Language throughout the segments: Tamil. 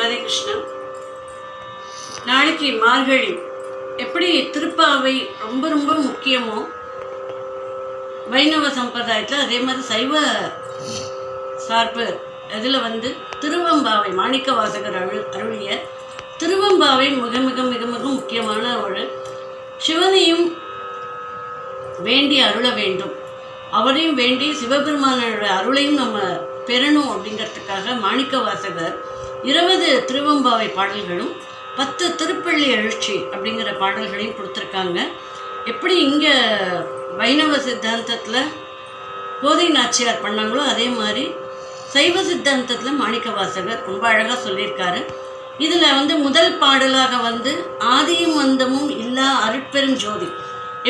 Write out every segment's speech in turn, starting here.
ராதே கிருஷ்ணா நாளைக்கு மார்கழி. எப்படி திருப்பாவை ரொம்ப ரொம்ப முக்கியமோ வைணவ சம்பிரதாயத்தில் அதே மாதிரி சைவ சார்பு அதில் வந்து திருவம்பாவை மாணிக்க வாசகர் அருள் அருளிய திருவம்பாவை மிக மிக மிக மிக முக்கியமான ஒரு சிவனையும் வேண்டி அருள வேண்டும். அவரையும் வேண்டி சிவபெருமானோட அருளையும் நம்ம பெறணும் அப்படிங்கிறதுக்காக மாணிக்க வாசகர் இருபது திருவம்பாவை பாடல்களும் பத்து திருப்பள்ளி எழுச்சி அப்படிங்கிற பாடல்களையும் கொடுத்துருக்காங்க. எப்படி இங்கே வைணவ சித்தாந்தத்தில் கோதை நாச்சியார் பண்ணாங்களோ அதே மாதிரி சைவ சித்தாந்தத்தில் மாணிக்க வாசகர் ரொம்ப அழகாக சொல்லியிருக்காரு. இதில் வந்து முதல் பாடலாக வந்து ஆதியும் அந்தமும் இல்லா அருட்பெரும் ஜோதி.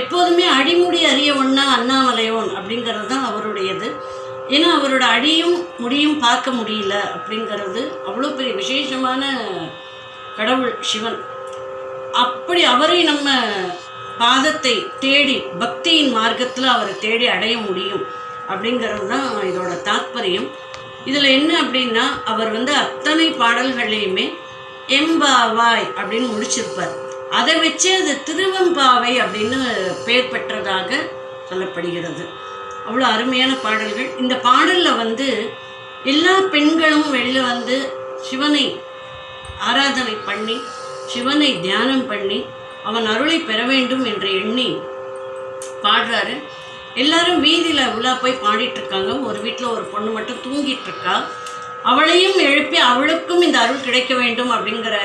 எப்போதுமே அடிமுடி அறிய ஒண்ணா அண்ணாமலையோன் அப்படிங்கிறது தான் அவருடையது. ஏன்னா அவரோட அடியும் முடியும் பார்க்க முடியல அப்படிங்கிறது அவ்வளோ பெரிய விசேஷமான கடவுள் சிவன். அப்படி அவரை நம்ம பாதத்தை தேடி பக்தியின் மார்க்கத்தில் அவரை தேடி அடைய முடியும் அப்படிங்கிறது தான் இதோட தாத்பரியம். இதில் என்ன அப்படின்னா அவர் வந்து அத்தனை பாடல்களையுமே எம்பாவாய் அப்படின்னு முடிச்சிருப்பார். அதை வச்சு அது திருவம்பாவை அப்படின்னு பெயர் பெற்றதாக சொல்லப்படுகிறது. அவ்வளோ அருமையான பாடல்கள். இந்த பாடலில் வந்து எல்லா பெண்களும் வெளில வந்து சிவனை ஆராதனை பண்ணி சிவனை தியானம் பண்ணி அவன் அருளை பெற வேண்டும் என்று எண்ணி பாடுறாரு. எல்லாரும் வீதியில் உலா போய் பாடிட்டுருக்காங்க. ஒரு வீட்டில் ஒரு பொண்ணு மட்டும் தூங்கிட்டுருக்கா. அவளையும் எழுப்பி அவளுக்கும் இந்த அருள் கிடைக்க வேண்டும் அப்படிங்கிற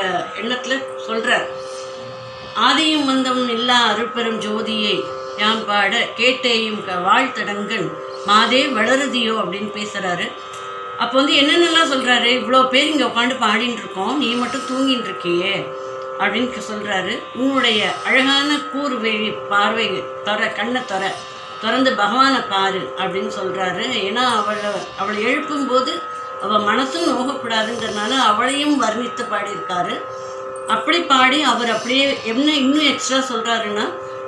எண்ணத்தில் சொல்கிறார் ஆதியும் வந்தம் இல்லா அருள் பெறும் ஜோதியை யாம் பாட கேட்டேயும் க வாழ்த்தடங்கன் மாதே வளருதியோ அப்படின்னு பேசுகிறாரு அப்போ வந்து என்னென்னலாம் சொல்கிறாரு இவ்வளோ பேர் இங்கே உட்காந்து பாடின்னு இருக்கோம் நீ மட்டும் தூங்கின்னு இருக்கியே அப்படின்னு சொல்கிறாரு உன்னுடைய அழகான கூர்வேழி பார்வை தர கண்ணை தர திறந்து பகவானை பாரு அப்படின்னு சொல்கிறாரு ஏன்னா அவளை அவளை எழுப்பும்போது அவள் மனசும் நோகக்கூடாதுங்கிறனால அவளையும் வர்ணித்து பாடியிருக்காரு. அப்படி பாடி அவர் அப்படியே என்ன இன்னும் எக்ஸ்ட்ரா சொல்கிறாருன்னா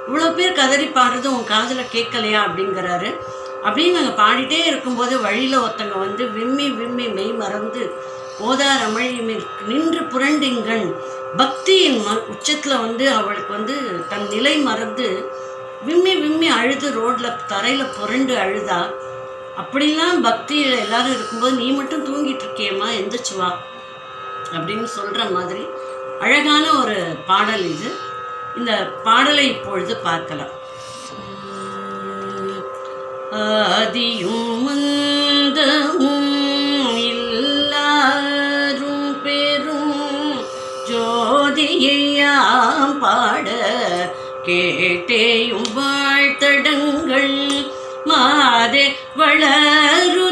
இவ்வளோ பேர் கதறி பாடுறது உன் காதில் கேட்கலையா அப்படிங்கிறாரு. அப்படின்னு நாங்கள் பாடிட்டே இருக்கும்போது வழியில் ஒருத்தங்க வந்து விம்மி விம்மி மெய் மறந்து ஓதார் அமளி நின்று புரண்டிங்கன். பக்தியின் ம உச்சத்தில் வந்து அவளுக்கு வந்து தன் நிலை மறந்து விம்மி விம்மி அழுது ரோட்டில் தரையில் புரண்டு அழுதா? அப்படிலாம் பக்தியில் எல்லாரும் இருக்கும்போது நீ மட்டும் தூங்கிட்டு இருக்கியம்மா எந்திரிச்சு வா. அப்படின்னு சொல்கிற மாதிரி அழகான ஒரு பாடல் இது. இந்த பாடலை இப்பொழுது பார்க்கலாம். ஆதியும் மந்தமும் எல்லாரும் பெரும் ஜோதியாம் பாட கேட்டேயும் வாழ்த்தடங்கள். மாதே வளரும்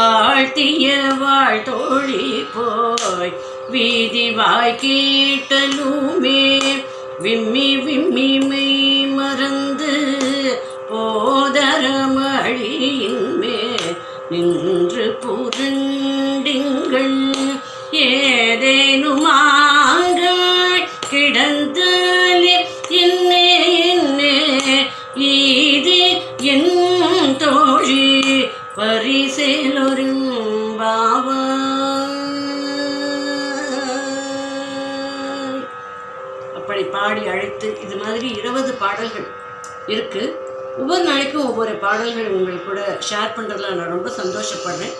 வாழ்த்திய வாழ்த்தோழி போய். வீதி வாய் கேட்டலுமே விம்மி விம்மி மெய் மறந்து போதரமழியின் நின்று புரண்டிங்கள். ஏதேனுமா அவரை பாடி அழைத்து இது மாதிரி இருபது பாடல்கள் இருக்கு. ஒவ்வொரு நாளைக்கும் ஒவ்வொரு பாடல்கள் உங்களுக்கு கூட ஷேர் பண்ணுறதுல நான் ரொம்ப சந்தோஷப்படுறேன்.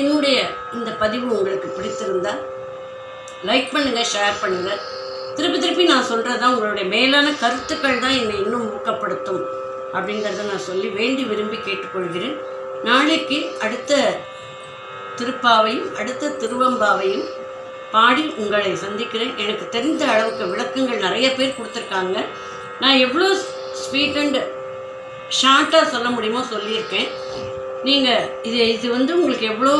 என்னுடைய இந்த பதிவு உங்களுக்கு பிடித்திருந்தால் லைக் பண்ணுங்கள் ஷேர் பண்ணுங்கள் திருப்பி திருப்பி நான் சொல்கிறது தான் உங்களுடைய மேலான கருத்துக்கள் தான் என்னை இன்னும் ஊக்கப்படுத்தும் அப்படிங்கிறத நான் சொல்லி வேண்டி விரும்பி கேட்டுக்கொள்கிறேன். நாளைக்கு அடுத்த திருப்பாவையும் அடுத்த திருவம்பாவையும் பாடி உங்களை சந்திக்கிறேன். எனக்கு தெரிந்த அளவுக்கு விளக்கங்கள் நிறைய பேர் கொடுத்துருக்காங்க. நான் எவ்வளோ ஸ்வீட் அண்ட் ஷார்ட்டாக சொல்ல முடியுமோ சொல்லியிருக்கேன். நீங்கள் இது இது வந்து உங்களுக்கு எவ்வளோ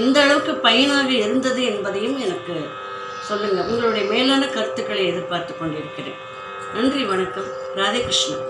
எந்த அளவுக்கு பயனாக இருந்தது என்பதையும் எனக்கு சொல்லுங்கள் உங்களுடைய மேலான கருத்துக்களை எதிர்பார்த்து கொண்டிருக்கிறேன். நன்றி வணக்கம். ராதே கிருஷ்ணன்